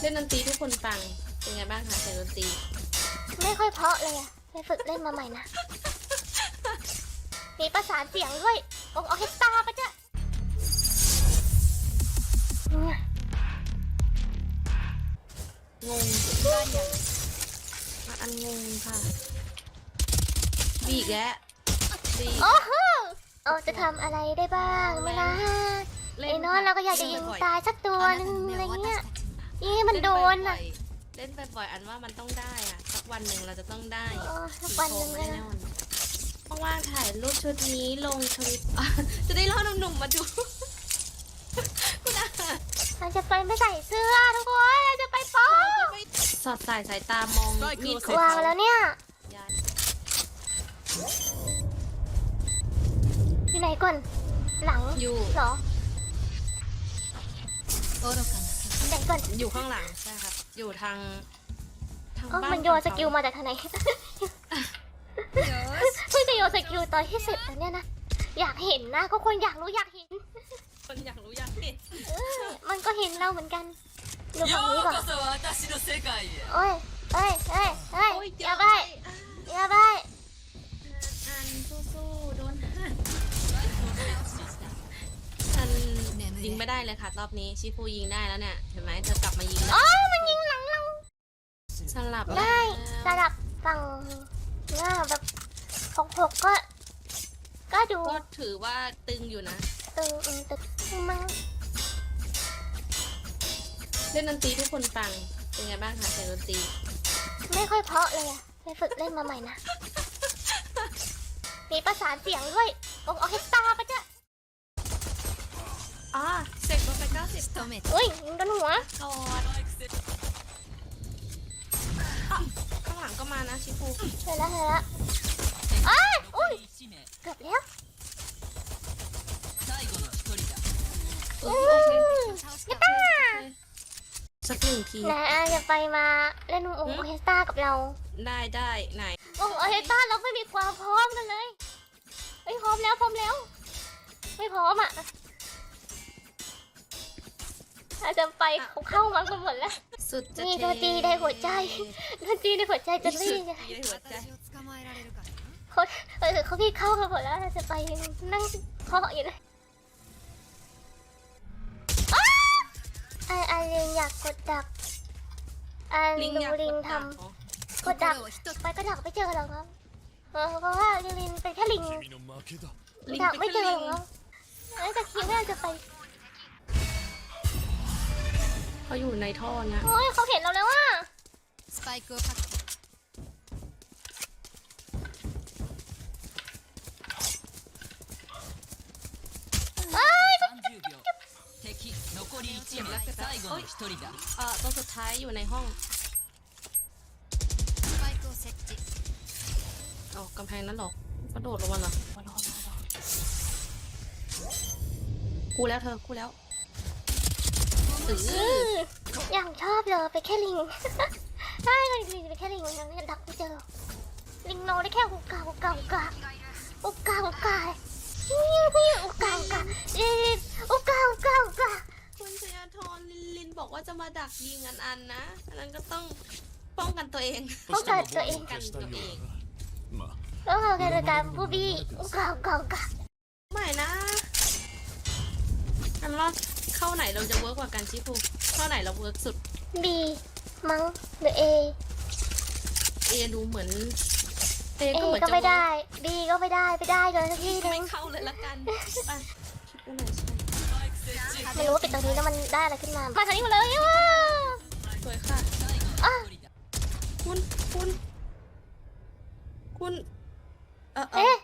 เล่นดนตรีทุกคนฟัง เป็นไงบ้างคะเสียงดนตรี ไม่ค่อยเพราะเลยอะไปฝึกเล่นมาใหม่นะ มีประสานเสียงด้วยวงออร์เคสตราปะจ๊ะเนี่ยงงบ้านอย่างอะอันงงค่ะบีอีกแล้วบีโอ้โหเออจะทำอะไรได้บ้างไหม่นะไอ้นอนเราก็อยากจะยิงตายสักตัวนึงอะไรเงี้ย นี่มันโดนอะเล่นไปบ่อยอันว่ามันต้องได้อะสักวันหนึ่งเราจะต้องได้สักวันหนึ่งแน่นอนว่างๆถ่ายรูปชุดนี้ลงทวิตจะได้เล่าหนุ่มๆมาดูคุณอาเราจะไปไม่ใส่เสื้อทุกคนเราจะไปป๊อปสอดสายสายตามองมีวางแล้วเนี่ยอยู่ไหนก่อนหลังอยู่เหรอโอ้เรากันก่อน อยู่ข้างหลังใช่ครับ อยู่ทางทาง เอ๋อ บ้าน มันโยนสกิลมาจากทางไหน よし เพิ่งจะโยนสกิลตอนที่เสร็จแล้วเนี่ยนะ อยากเห็นนะก็คนอยากรู้อยากเห็น คนอยากรู้อยากเห็น เออมันก็เห็นเราเหมือนกันดูฝั่งนี้ก่อน そ私の世界へ โอ้ย ยิงไม่ได้เลยค่ะ รอบนี้ชิฟูยิงได้แล้วเนี่ยเห็นไหมเธอกลับมายิงแล้วอ๋อมันยิงหลังเราสลับได้แล้วสลับฝั่งหน้าแบบของหกก็ ก็ดูก็ถือว่าตึงอยู่นะตึงอืมตึงมั้งเล่นดนตรีทุกคนฟังเป็นไงบ้างคะเสียงดนตรีไม่ค่อยเพราะเลยอะไปฝึกเล่นมาใหม่นะมีประสานเสียงด้วยวงออร์เคสตราปะจ๊ะ เฮ้ยยิงโดนหัวโดนข้างหลังก็มานะชิฟูเสร็จแล้วเสร็จแล้วอ้อุ้ยเกือบแล้วสักหนึ่งทีนะจะไปมาเล่นวงโอเคสตรากับเรา ได้ได้ไหนวงโอเคสตราเราไม่มีความพร้อมกันเลยไม่พร้อมแล้วพร้อมแล้ว ไม่พร้อมอะาจะไปเขาเข้ามางไปหมดแล้ว สุดจะมีดนตรีในหัวใจดนตรีในหัวใจจะรีบยังไงในเขาเขาพี่เข้ากันหมดแล้วเราจะไปนั่งเคาะอยู่นะไอไอลิงอยากกดดักไอลิงลิงทำกดดักไปก็ดักไม่เจอหรอกครับเพราะว่าลิงเป็นแค่ลิงดักไม่เจอหรอครับแล้วจะคิดว่าจะไป เขาอยู่ในท่อเนี้ย โอ้ยเขาเห็นเราแล้วว่า スパイクを確保 เอ้ย 30秒敵残り1名最後の1人だ เอ่อตรงสุดท้ายอยู่ในห้อง スパイクを設置 อ๋อกำแพงนั้นเหรอกระโดดลงมาเหรอรอรอรอรอกูแล้วเธอกูแล้วเ อย่างชอบเลยไปแค่ลิงได้เลยลิงไปแค่ลิงยังไม่ดักกูเจอ ลิงโนได้แค่หุกาหุกกาหุกกาหุกกาหุกกาอุกาหุกกาลินหุกาหุกาหุกาคุณชยาธรลินลินบอกว่าจะมาดักยิงอันอันนะอันนั้นก็ต้องป้องกันตัวเองป้องกันตัวเองป้องกันตัวเองก็เขาแการผู้บี้หุกาหุกกาหุกกาไม่นะอันรอด เข้าไหนเราจะเวิร์กกว่ากันชิฟูเข้าไหนเราเวิร์กสุดบีมั้งหรือเอเอดูเหมือนเอเอก็เหมือนก็จะไม่เวิร์ได้กบีก็ไม่ได้ไม่ได้เลยสักทีหนึไม่งเข้าเลยละกันไปชิฟูหน่อยใช่ไม่รู้ว่าปิดตรงนี้แล้วมันได้อะไรขึ้นมา มาทางนี้มาเลยว้าสวยค่ะ อะคุณ คุณ คุณ เออเอเอ๊ะอเอ๊ะ